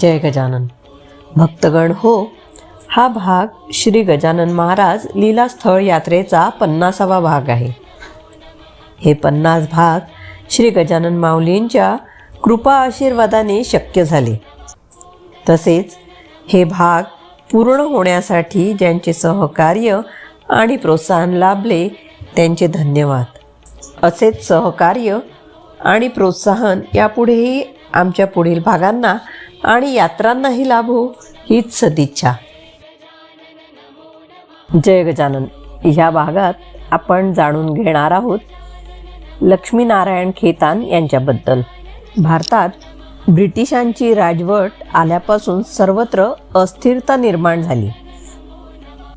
जय गजानन. भक्तगण हो हा भाग श्री गजानन महाराज लीलास्थळ यात्रेचा पन्नासावा भाग आहे. हे पन्नास भाग श्री गजानन माऊलींच्या कृपा आशीर्वादाने शक्य झाले. तसेच हे भाग पूर्ण होण्यासाठी ज्यांचे सहकार्य आणि प्रोत्साहन लाभले त्यांचे धन्यवाद. असेच सहकार्य आणि प्रोत्साहन यापुढेही आमच्या पुढील भागांना आणि यात्रांनाही लाभ हो हीच सदिच्छा. जय गजानन. ह्या भागात आपण जाणून घेणार आहोत लक्ष्मीनारायण खेतान यांच्याबद्दल. भारतात ब्रिटिशांची राजवट आल्यापासून सर्वत्र अस्थिरता निर्माण झाली.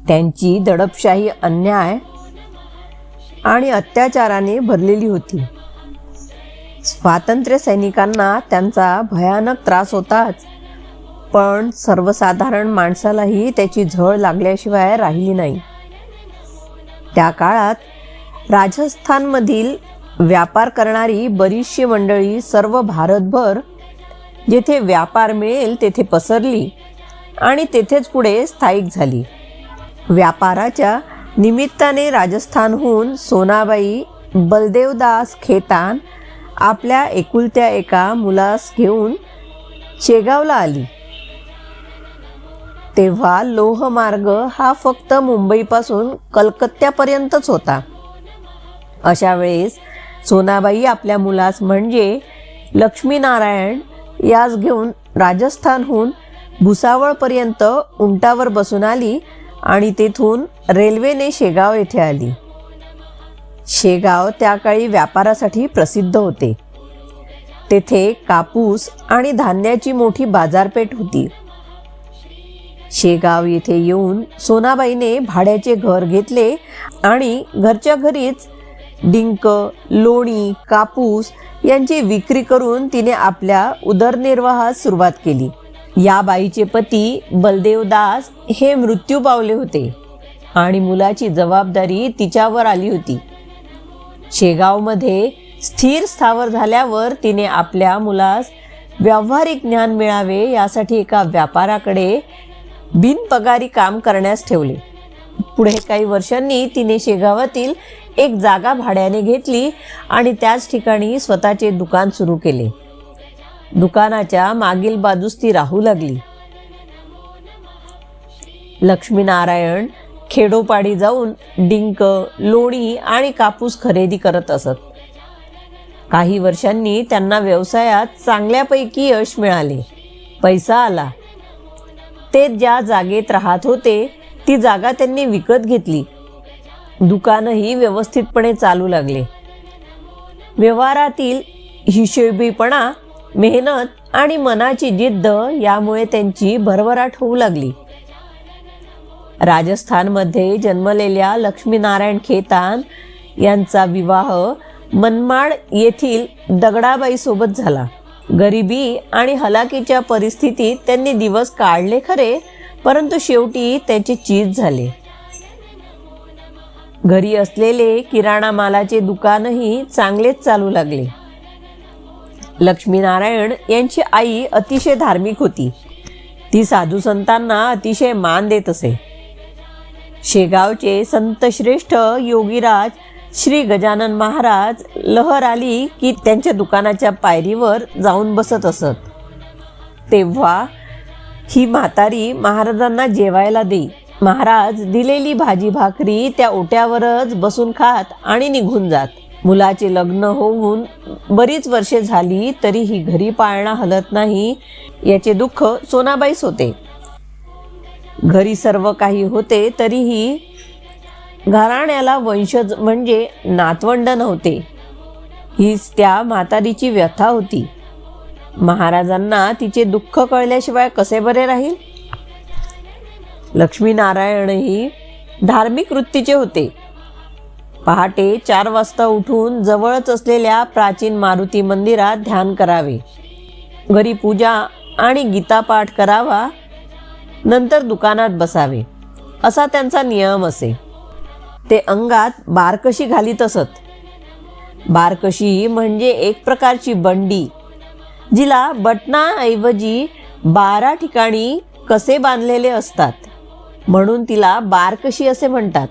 त्यांची दडपशाही अन्याय आणि अत्याचाराने भरलेली होती. स्वातंत्र्य सैनिकांना त्यांचा भयानक त्रास होताच. पण सर्वसाधारण माणसालाही त्याची झळ लागल्याशिवाय राहिली नाही. त्या काळात राजस्थानमधील व्यापार करणारी बरीचशी मंडळी सर्व भारतभर जेथे व्यापार मिळेल तेथे पसरली आणि तेथेच पुढे स्थायिक झाली. व्यापाराच्या निमित्ताने राजस्थानहून सोनाबाई बलदेवदास खेतान आपल्या एकुलत्या एका मुलास घेऊन शेगावला आली. तेव्हा लोहमार्ग हा फक्त मुंबईपासून कलकत्त्यापर्यंतच होता. अशा वेळेस सोनाबाई आपल्या मुलास म्हणजे लक्ष्मीनारायण यास घेऊन राजस्थानहून भुसावळपर्यंत उंटावर बसून आली आणि तेथून रेल्वेने शेगाव येथे आली. शेगाव त्या काळी व्यापारासाठी प्रसिद्ध होते. तेथे कापूस आणि धान्याची मोठी बाजारपेठ होती. शेगाव येथे येऊन सोनाबाईने भाड्याचे घर घेतले आणि घरच्या घरीच डिंक लोणी कापूस यांची विक्री करून तिने आपल्या उदरनिर्वाहास सुरुवात केली. या बाईचे पती बलदेवदास हे मृत्यू पावले होते आणि मुलाची जबाबदारी तिच्यावर आली होती. शेगावमध्ये स्थिर स्थावर झाल्यावर तिने आपल्या मुलास व्यावहारिक ज्ञान मिळावे यासाठी एका व्यापाराकडे बिनपगारी काम करण्यास ठेवले. पुढे काही वर्षांनी तिने शेगावातील एक जागा भाड्याने घेतली आणि त्याच ठिकाणी स्वतःचे दुकान सुरू केले. दुकानाच्या मागील बाजूस ती राहू लागली. लक्ष्मीनारायण खेडोपाडी जाऊन डिंक लोणी आणि कापूस खरेदी करत असत. काही वर्षांनी त्यांना व्यवसायात चांगल्यापैकी यश मिळाले. पैसा आला. ते ज्या जागेत राहत होते ती जागा त्यांनी विकत घेतली. दुकानही व्यवस्थितपणे चालू लागले. व्यवहारातील हिशेबीपणा मेहनत आणि मनाची जिद्द यामुळे त्यांची भरभराट होऊ लागली. राजस्थानमध्ये जन्मलेल्या लक्ष्मीनारायण खेतान यांचा विवाह मनमाड येथील दगडाबाईसोबत झाला. गरिबी आणि हलाकीच्या परिस्थितीत त्यांनी दिवस काढले खरे परंतु शेवटी त्याचे चीज झाले. घरी असलेले किराणा मालाचे दुकानही चांगलेच चालू लागले. लक्ष्मीनारायण यांची आई अतिशय धार्मिक होती. ती साधू संतांना अतिशय मान देत असे. शेगावचे संतश्रेष्ठ योगीराज श्री गजानन महाराज लहर आली की त्यांच्या दुकानाच्या पायरीवर जाऊन बसत असत. तेव्हा ही म्हातारी महाराजांना जेवायला दे. महाराज दिलेली भाजी भाकरी त्या ओट्यावरच बसून खात आणि निघून जात. मुलाचे लग्न होऊन बरीच वर्षे झाली तरी ही घरी पाळणा हलत नाही याचे दुःख सोनाबाईस होते. घरी सर्व काही होते तरीही घराण्याला वंशज म्हणजे नातवंड नव्हते. हीच त्या म्हातारीची व्यथा होती. महाराजांना तिचे दुःख कळल्याशिवाय कसे बरे राहील? लक्ष्मीनारायणही धार्मिक वृत्तीचे होते. पहाटे चार वाजता उठून जवळच असलेल्या प्राचीन मारुती मंदिरात ध्यान करावे. घरी पूजा आणि गीतापाठ करावा नंतर दुकानात बसावे. असा त्यांचा नियम असे. ते अंगात बारकशी घालीत असत. बारकशी म्हणजे एक प्रकारची बंडी जिला बटणाऐवजी बारा ठिकाणी कसे बांधलेले असतात म्हणून तिला बारकशी असे म्हणतात.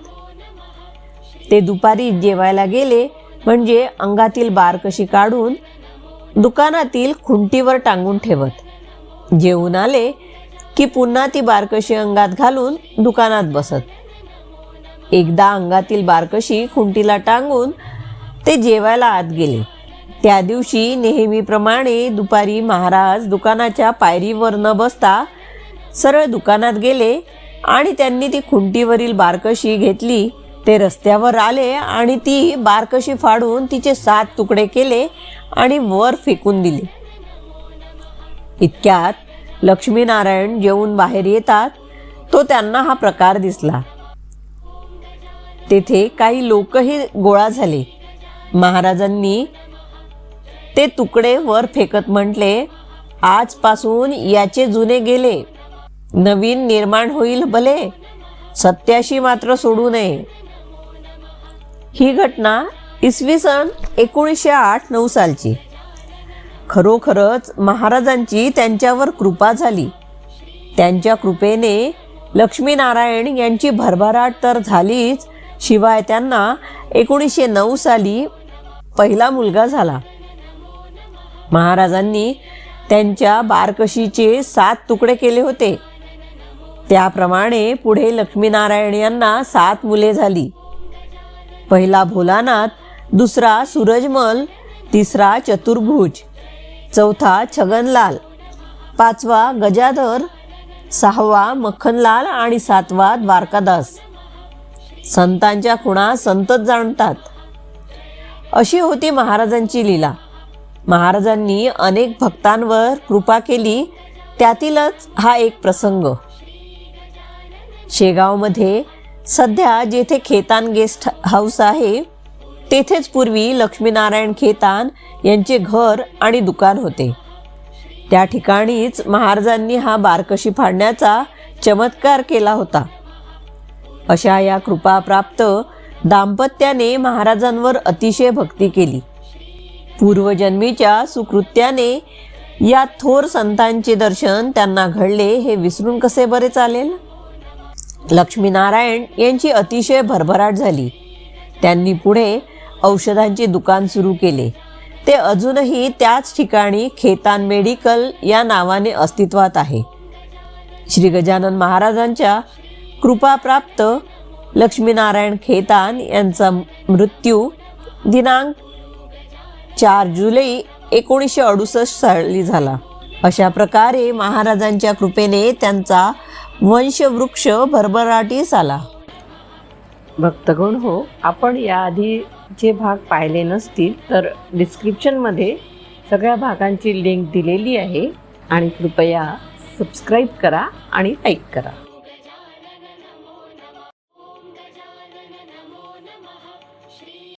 ते दुपारी जेवायला गेले म्हणजे अंगातील बारकशी काढून दुकानातील खुंटीवर टांगून ठेवत. जेवून आले की पुन्हा ती बारकशी अंगात घालून दुकानात बसत. एकदा अंगातील बारकशी खुंटीला टांगून ते जेवायला आत गेले. त्या दिवशी नेहमीप्रमाणे दुपारी महाराज दुकानाच्या पायरीवर न बसता सरळ दुकानात गेले आणि त्यांनी ती खुंटीवरील बारकशी घेतली. ते रस्त्यावर आले आणि ती बारकशी फाडून तिचे सात तुकडे केले आणि वर फेकून दिले. इतक्यात लक्ष्मीनारायण जेवून बाहेर येतात. तो त्यांना हा प्रकार दिसला. तेथे काही लोकही गोळा झाले. महाराजांनी ते तुकडे वर फेकत म्हटले आजपासून याचे जुने गेले. नवीन निर्माण होईल भले. सत्याशी मात्र सोडू नये. ही घटना इसवी सन एकोणीसशे आठ नऊ सालची. खरोखरच महाराजांची त्यांच्यावर कृपा झाली. त्यांच्या कृपेने लक्ष्मीनारायण यांची भरभराट तर झालीच शिवाय त्यांना एकोणीसशे नऊ साली पहिला मुलगा झाला. महाराजांनी त्यांच्या बारकशीचे सात तुकडे केले होते. त्याप्रमाणे पुढे लक्ष्मीनारायण यांना सात मुले झाली. पहिला भोलानाथ दुसरा सूरजमल तिसरा चतुर्भुज. चौथा छगनलाल. पाचवा गजाधर सहावा मक्खनलाल आणि सातवा द्वारकादास. संतांच्या खुणा संतच जाणतात. अशी होती महाराजांची लीला. महाराजांनी अनेक भक्तांवर कृपा केली त्यातीलच हा एक प्रसंग. शेगावमध्ये सध्या जेथे खेतान गेस्ट हाऊस आहे तेथेच पूर्वी लक्ष्मीनारायण खेतान यांचे घर आणि दुकान होते. त्या ठिकाणीच महाराजांनी हा बारकशी फाडण्याचा चमत्कार केला होता. अशा या कृपाप्राप्त दाम्पत्याने महाराजांवर अतिशय भक्ती केली. पूर्वजन्मीच्या सुकृत्याने या थोर संतांचे दर्शन त्यांना घडले हे विसरून कसे बरे चालेल? लक्ष्मीनारायण यांची अतिशय भरभराट झाली. त्यांनी पुढे औषधांचे दुकान सुरू केले. ते अजूनही त्याच ठिकाणी खेतान मेडिकल या नावाने अस्तित्वात आहे. श्री गजानन महाराजांच्या कृपाप्राप्त लक्ष्मीनारायण खेतान यांचा मृत्यू दिनांक चार जुलै एकोणीसशे अडुसष्ट साली झाला. अशा प्रकारे महाराजांच्या कृपेने त्यांचा वंशवृक्ष भरभराटीस आला. भक्तगण हो. आपण याआधी जे भाग पाहिले नसतील तर डिस्क्रिप्शनमध्ये सगळ्या भागांची लिंक दिलेली आहे. आणि कृपया सबस्क्राईब करा आणि लाईक करा.